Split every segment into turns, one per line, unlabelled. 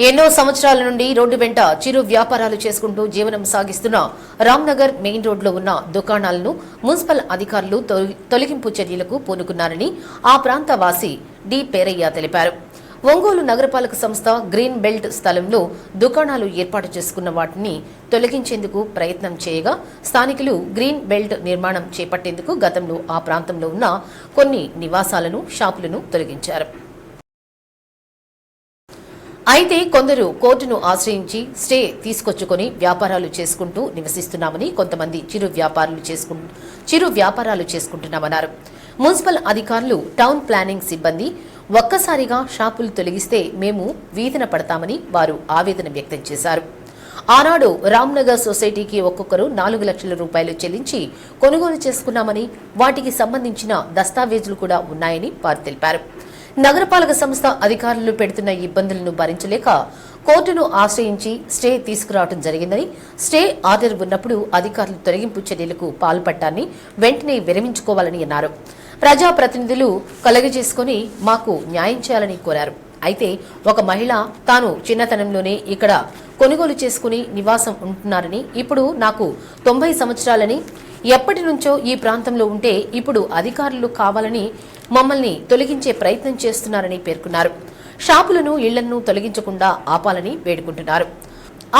ఎన్నో సంవత్సరాల నుండి రోడ్డు వెంట చిరు వ్యాపారాలు చేసుకుంటూ జీవనం సాగిస్తున్న రామ్నగర్ మెయిన్ రోడ్లో ఉన్న దుకాణాలను మున్సిపల్ అధికారులు తొలి- తొలగింపు చర్యలకు పూనుకున్నారని ఆ ప్రాంత వాసి డి పేరయ్య తెలిపారు. ఒంగోలు నగరపాలక సంస్థ గ్రీన్ బెల్ట్ స్థలంలో దుకాణాలు ఏర్పాటు చేసుకున్న వాటిని తొలగించేందుకు ప్రయత్నం చేయగా స్థానికులు గ్రీన్ బెల్ట్ నిర్మాణం చేపట్టేందుకు గతంలో ఆ ప్రాంతంలో ఉన్న కొన్ని నివాసాలను షాపులను తొలగించారు. అయితే కొందరు కోర్టును ఆశ్రయించి స్టే తీసుకొచ్చుకొని వ్యాపారాలు చేసుకుంటూ నివసిస్తున్నామని కొంతమంది చిరు వ్యాపారాలు చేసుకు చిరు వ్యాపారాలు చేసుకుంటున్నామన్నారు. మున్సిపల్ అధికారులు టౌన్ ప్లానింగ్ సిబ్బంది ఒక్కసారిగా షాపులు తొలగిస్తే మేము వీధిన పడతామని వారు ఆవేదన వ్యక్తం చేశారు. ఆనాడు రామ్నగర్ సొసైటీకి ఒక్కొక్కరు నాలుగు లక్షల రూపాయలు చెల్లించి కొనుగోలు చేసుకున్నామని వాటికి సంబంధించిన దస్తావేజులు కూడా ఉన్నాయని వారు తెలిపారు. నగరపాలక సంస్థ అధికారులు పెడుతున్న ఇబ్బందులను భరించలేక కోర్టును ఆశ్రయించి స్టే తీసుకురావడం జరిగిందని స్టే ఆర్డర్ ఉన్నప్పుడు అధికారులు తొలగింపు చర్యలకు పాల్పడ్డాన్ని వెంటనే విరమించుకోవాలని అన్నారు. ప్రజాప్రతినిధులు కలగజేసుకుని మాకు న్యాయం చేయాలని కోరారు. అయితే ఒక మహిళ తాను చిన్నతనంలోనే ఇక్కడ కొనుగోలు చేసుకుని నివాసం ఉంటున్నారని ఇప్పుడు నాకు తొంభై సంవత్సరాలని ఎప్పటి నుంచో ఈ ప్రాంతంలో ఉంటే ఇప్పుడు అధికారులు కావాలని మమ్మల్ని తొలగించే ప్రయత్నం చేస్తున్నారని పేర్కొన్నారు. షాపులను ఇళ్ళను తొలగించకుండా ఆపాలని వేడుకుంటున్నారు.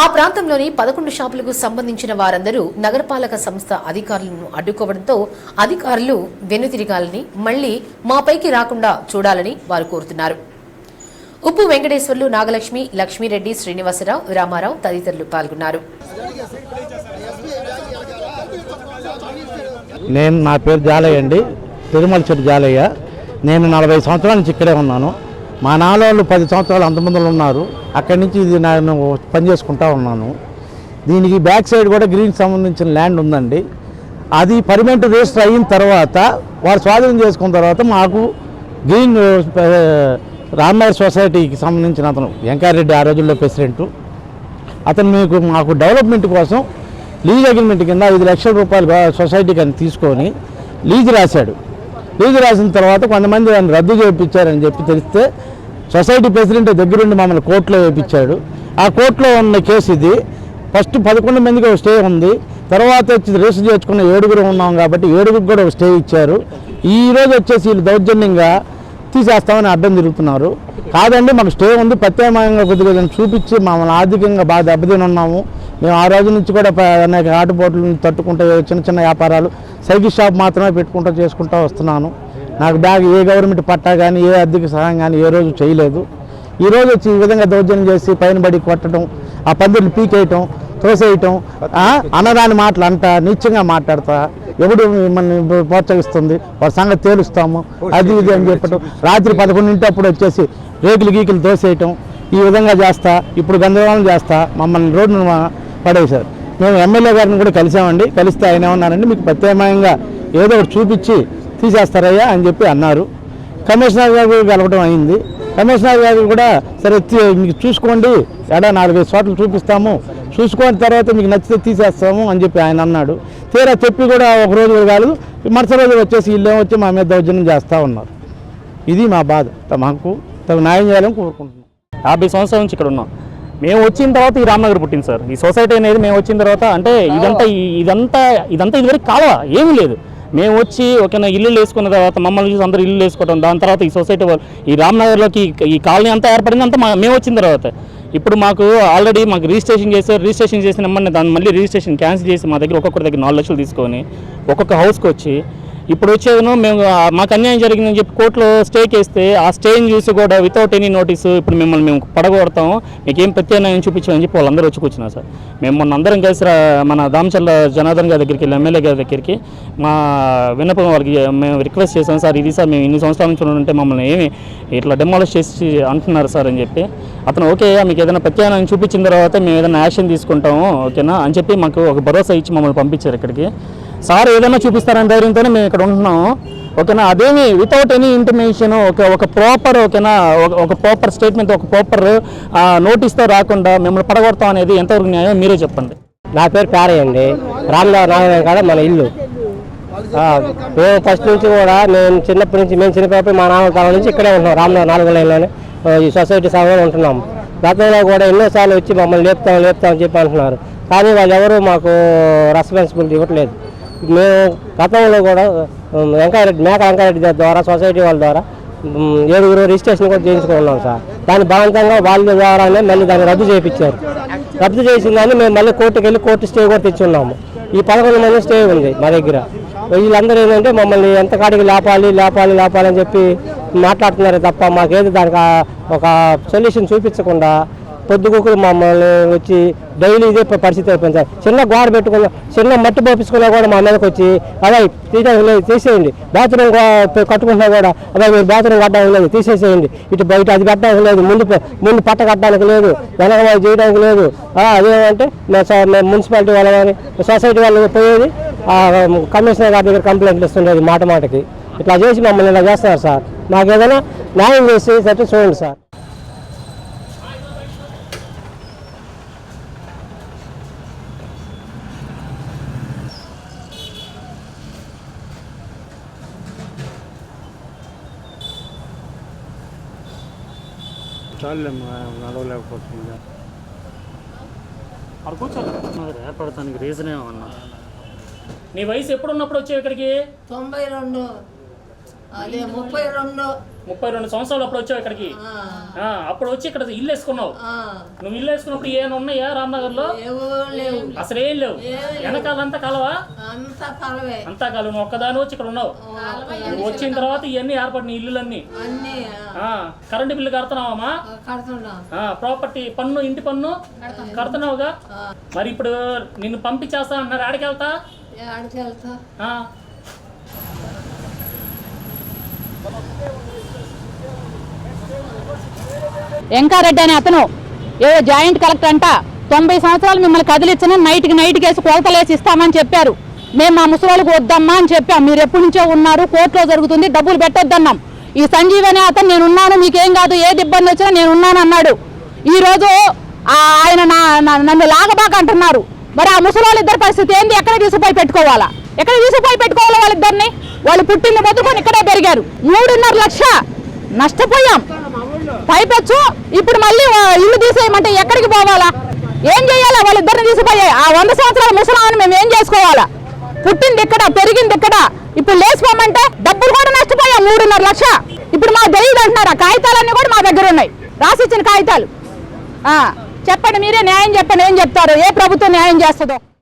ఆ ప్రాంతంలోని పదకొండు షాపులకు సంబంధించిన వారందరూ నగరపాలక సంస్థ అధికారులను అడ్డుకోవడంతో అధికారులు వెనుతిరగాలని మళ్ళీ మాపైకి రాకుండా చూడాలని వారు కోరుతున్నారు. ఉప్పు వెంకటేశ్వర్లు నాగలక్ష్మి లక్ష్మీరెడ్డి శ్రీనివాసరావు రామారావు తదితరులు పాల్గొన్నారు.
నేను నా పేరు జాలయ్య అండి. తిరుమల చెట్టు జాలయ్య. నేను నలభై సంవత్సరాల నుంచి ఇక్కడే ఉన్నాను. మా నాన్నోళ్ళు పది సంవత్సరాలు అంతమందిలో ఉన్నారు. అక్కడి నుంచి ఇది నేను పని చేసుకుంటా ఉన్నాను. దీనికి బ్యాక్ సైడ్ కూడా గ్రీన్ సంబంధించిన ల్యాండ్ ఉందండి. అది పర్మనెంట్ రిజిస్టర్ అయిన తర్వాత వారు స్వాధీనం చేసుకున్న తర్వాత మాకు గ్రీన్ రామ్నగర్ సొసైటీకి సంబంధించిన అతను వెంకారెడ్డి ఆ రోజుల్లో ప్రెసిడెంటు. అతను మీకు మాకు డెవలప్మెంట్ కోసం లీజ్ అగ్రిమెంట్ కింద ఐదు లక్షల రూపాయలు సొసైటీ సొసైటీకి అని తీసుకొని లీజ్ రాశాడు. లీజు రాసిన తర్వాత కొంతమంది దాన్ని రద్దు చేయించారని చెప్పి తెలిస్తే సొసైటీ ప్రెసిడెంట్ దగ్గరుండి మమ్మల్ని కోర్టులో వేయించాడు. ఆ కోర్టులో ఉన్న కేసు ఇది. ఫస్ట్ పదకొండు మందికి ఒక స్టే ఉంది. తర్వాత వచ్చి రిజిస్టర్ చేసుకున్న ఏడుగురు ఉన్నాం కాబట్టి ఏడుగురికి కూడా ఒక స్టే ఇచ్చారు. ఈ రోజు వచ్చేసి వీళ్ళు దౌర్జన్యంగా తీసేస్తామని అడ్డం తిరుగుతున్నారు. కాదండి మాకు స్టే ఉంది. ప్రత్యేకంగా కొద్దిగా చూపించి మమ్మల్ని ఆర్థికంగా బాగా దెబ్బతిని ఉన్నాము మేము ఆ రోజు నుంచి కూడా అనేక ఆటుపోట్లు తట్టుకుంటే చిన్న చిన్న వ్యాపారాలు సైకిల్ షాప్ మాత్రమే పెట్టుకుంటూ చేసుకుంటూ వస్తున్నాను. నాకు బ్యాగ్ ఏ గవర్నమెంట్ పట్టా కానీ ఏ ఆర్థిక సహాయం కానీ ఏ రోజు చేయలేదు. ఈ రోజు వచ్చి ఈ విధంగా దౌర్జన్యం చేసి పైన బడి కొట్టడం ఆ పందిరిని పీకేయటం తోసేయటం అన్నదాని అనరాని మాటలు అంట నీచంగా మాట్లాడతా. ఎవడు మిమ్మల్ని ప్రోత్సహిస్తుంది? వాడి సంగతి తేలుస్తాము. అది ఇది అని చెప్పటం. రాత్రి పదకొండింటి అప్పుడు వచ్చేసి రేకులు గీకులు తోసేయటం. ఈ విధంగా చేస్తా ఇప్పుడు గందరగోళం చేస్తా మమ్మల్ని రోడ్డును పడేశారు. మేము ఎమ్మెల్యే గారిని కూడా కలిసామండి. కలిస్తే ఆయన ఏమన్నారండి మీకు ప్రత్యామ్నాయంగా ఏదో ఒకటి చూపించి తీసేస్తారయ్యా అని చెప్పి అన్నారు. కమిషనర్ గారు కలవడం అయింది. కమిషనర్ గారు కూడా సరే మీకు చూసుకోండి. ఎడా నాలుగైదు చోట్ల చూపిస్తాము. చూసుకున్న తర్వాత మీకు నచ్చితే తీసేస్తాము అని చెప్పి ఆయన అన్నాడు. తీరా చెప్పి కూడా ఒక రోజు కూడా కాలేదు. మరుసటి రోజు వచ్చేసి వీళ్ళు వచ్చి మా మీద దౌర్జన్యం చేస్తూ ఉన్నారు. ఇది మా బాధ. తమ హక్కు తమ న్యాయం చేయాలని కోరుకుంటున్నాం.
యాభై సంవత్సరాల నుంచి ఇక్కడ ఉన్నాం. మేము వచ్చిన తర్వాత ఈ రామ్నగర్ పుట్టింది సార్. ఈ సొసైటీ అనేది మేము వచ్చిన తర్వాత అంటే ఇదంతా ఇదంతా ఇదంతా ఇదివరకు కాలువ ఏమీ లేదు. మేము వచ్చి ఒక ఇల్లు వేసుకున్న తర్వాత మమ్మల్ని చూసి అందరూ ఇల్లు వేసుకోవడం దాని తర్వాత ఈ సొసైటీ వాళ్ళు ఈ రామ్నగర్లోకి ఈ కాలనీ అంతా ఏర్పడింది అంతా మేము వచ్చిన తర్వాత. ఇప్పుడు మాకు ఆల్రెడీ మాకు రిజిస్ట్రేషన్ చేశారు. రిజిస్ట్రేషన్ చేసిన నెంబర్ని దాన్ని మళ్ళీ రిజిస్ట్రేషన్ క్యాన్సిల్ చేసి మా దగ్గర ఒక్కొక్కరి దగ్గర నాలుగు లక్షలు తీసుకొని ఒక్కొక్క హౌస్కి వచ్చి ఇప్పుడు వచ్చేదను మేము మాకు అన్యాయం జరిగిందని చెప్పి కోర్టులో స్టే చేస్తే ఆ స్టేని చూసి కూడా వితౌట్ ఎనీ నోటీసు ఇప్పుడు మిమ్మల్ని మేము పడగొడతాం మీకు ఏం ప్రత్యామ్నాయం చూపించామని చెప్పి వాళ్ళందరూ వచ్చి కూర్చున్నారు సార్. మేము మొన్న అందరం కలిసి మన దామచల్ల జనార్దన్ గారి దగ్గరికి ఎమ్మెల్యే గారి దగ్గరికి. మా విన్నపం వాళ్ళకి మేము రిక్వెస్ట్ చేసాం సార్ ఇది సార్ మేము ఇన్ని సంవత్సరాల నుంచి ఉంటే మమ్మల్ని ఏమి ఇట్లా డెమాలిష్ చేసి అంటున్నారు సార్ అని చెప్పి. అతను ఓకే మీకు ఏదైనా ప్రత్యామ్నాయం చూపించిన తర్వాత మేము ఏదైనా యాక్షన్ తీసుకుంటాము ఓకేనా? అని చెప్పి మాకు ఒక భరోసా ఇచ్చి మమ్మల్ని పంపించారు ఇక్కడికి. సార్ ఏదైనా చూపిస్తారని ధైర్యంతోనే మేము ఇక్కడ ఉంటున్నాము ఓకేనా? అదేమి వితౌట్ ఎనీ ఇంటిమేషన్ ఒక ఒక ప్రాపర్ ఓకేనా ఒక- ప్రాపర్ స్టేట్మెంట్ ఒక ప్రాపర్ నోటీస్తో రాకుండా మిమ్మల్ని పడగొడతాం అనేది ఎంతవరకు న్యాయం మీరే చెప్పండి.
నా పేరు ప్యారయ్య అండి. రామనగర్ నాగరం కాడ మన ఇల్లు. మేము ఫస్ట్ నుంచి కూడా మేము చిన్నప్పటి నుంచి మేము చిన్నప్పటి మా నాన్న కాలం నుంచి ఇక్కడే ఉంటున్నాం రామనగర్ నాలుగు లైన్లోనే. ఈ సొసైటీ సభలో ఉంటున్నాం. గతంలో కూడా ఎన్నోసార్లు వచ్చి మమ్మల్ని లేపుతాం లేపుతాం అని చెప్పి అంటున్నారు. కానీ వాళ్ళు ఎవరు మాకు రెస్పాన్సిబిలిటీ ఇవ్వట్లేదు. మేము గతంలో కూడా వెంకయ్యరెడ్డి మేక వెంకయ్యరెడ్డి ద్వారా సొసైటీ వాళ్ళ ద్వారా ఏడుగురు రిజిస్ట్రేషన్ కూడా చేయించుకున్నాం సార్. దాని బలవంతంగా వాళ్ళ ద్వారానే మళ్ళీ దాన్ని రద్దు చేయించారు. రద్దు చేసిన దాన్ని మేము మళ్ళీ కోర్టుకి వెళ్ళి కోర్టు స్టే కూడా తెచ్చున్నాము. ఈ పదకొండు మంది స్టే ఉంది మా దగ్గర. వీళ్ళందరూ ఏంటంటే మమ్మల్ని ఎంత కాడికి లేపాలి లేపాలి లేపాలి అని చెప్పి మాట్లాడుతున్నారే తప్ప మాకేది దానికి ఒక సొల్యూషన్ చూపించకుండా పొద్దుగుకులు మమ్మల్ని వచ్చి డైలీ ఇదే పరిస్థితి అయిపోయింది సార్. చిన్న గోడ పెట్టుకున్నా చిన్న మట్టి పోపించుకున్నా కూడా మా మీదకి వచ్చి అదే తీయడానికి తీసేయండి. బాత్రూమ్ కట్టుకుంటున్నా కూడా అదే మీరు బాత్రూమ్ కట్టడానికి లేదు తీసేసేయండి. ఇటు బయట అది కట్టడానికి లేదు ముందు ముందు పట్ట కట్టడానికి లేదు వెనక చేయడానికి లేదు. అదేమంటే మేము మున్సిపాలిటీ వాళ్ళు కానీ సొసైటీ వాళ్ళు పోయేది కమిషనర్ గారి దగ్గర కంప్లైంట్లు ఇస్తుండేది మాట మాటకి. ఇట్లా చేసి మమ్మల్ని ఇలా చేస్తున్నారు సార్. మాకు ఏదైనా న్యాయం చేసి చూడండి సార్.
నడవలేకపోతుంది
అక్కడ కూర్చోాలి ఏర్పడటానికి రీజన్ ఏమన్నా? నీ వయసు ఎప్పుడు ఉన్నప్పుడు వచ్చావు ఇక్కడికి?
తొంభై రెండు. అదే ముప్పై రెండు.
ముప్పై రెండు సంవత్సరాలు అప్పుడు వచ్చావు ఇక్కడికి. అప్పుడు వచ్చి ఇక్కడ ఇల్లు వేసుకున్నావు. నువ్వు ఇల్లు వేసుకున్నప్పుడు ఏమైనా ఉన్నాయా రామ్నగర్లో?
ఏవో లేవు.
అసలు ఏం లేవు. వెనకాలంతా కలవా?
అంతా కలవే.
నువ్వు ఒక్కదాని వచ్చి ఇక్కడ ఉన్నావు. నువ్వు వచ్చిన తర్వాత ఇవన్నీ ఏర్పడిన ఇల్లులన్నీ. కరెంటు బిల్లు కడుతున్నావమ్మా? ప్రాపర్టీ పన్ను ఇంటి పన్ను కడుతున్నావుగా? మరి ఇప్పుడు నిన్ను పంపించేస్తా అంటున్నారు. ఆడికి వెళ్తా?
ఆడికి వెళ్తా?
వెంకారెడ్డి అనే అతను ఏదో జాయింట్ కలెక్టర్ అంట తొంభై సంవత్సరాలు మిమ్మల్ని కదిలిచ్చిన నైట్కి నైట్కి వేసి కొలతలేసి ఇస్తామని చెప్పారు. మేము మా ముసలోళ్ళకి వద్దమ్మా అని చెప్పాం. మీరు ఎప్పటి నుంచో ఉన్నారు కోర్టులో జరుగుతుంది డబ్బులు పెట్టొద్దన్నాం. ఈ సంజీవ్ అనే అతను నేను ఉన్నాను మీకేం కాదు ఏది ఇబ్బంది వచ్చినా నేను ఉన్నాను అన్నాడు ఈరోజు ఆయన నా నన్ను లాగబాక అంటున్నారు. మరి ఆ ముసలోళ్ళ ఇద్దరు పరిస్థితి ఏంది? ఎక్కడ తీసుకుపోయి పెట్టుకోవాలా? ఎక్కడ తీసుకుపోయి పెట్టుకోవాలా వాళ్ళిద్దరిని? వాళ్ళు పుట్టింది మొదలుకొని ఇక్కడే పెరిగారు. మూడున్నర లక్ష నష్టపోయాం. పైపెచ్చు. ఇప్పుడు మళ్ళీ ఇల్లు తీసేయమంటే ఎక్కడికి పోవాలా? ఏం చేయాలా? వాళ్ళిద్దరిని తీసిపోయాయి ఆ వంద సంవత్సరాల ముసలామని మేము ఏం చేసుకోవాలా? పుట్టింది ఇక్కడ పెరిగింది ఇక్కడ. ఇప్పుడు లేచిపోమంటే డబ్బులు కూడా నష్టపోయాం మూడున్నర లక్ష. ఇప్పుడు మా తెలియదు అంటున్నారు ఆ కాగితాలన్నీ కూడా మా దగ్గర ఉన్నాయి. రాసిచ్చిన కాగితాలు. చెప్పండి మీరే న్యాయం చెప్పండి ఏం చెప్తారు? ఏ ప్రభుత్వం న్యాయం చేస్తుందో?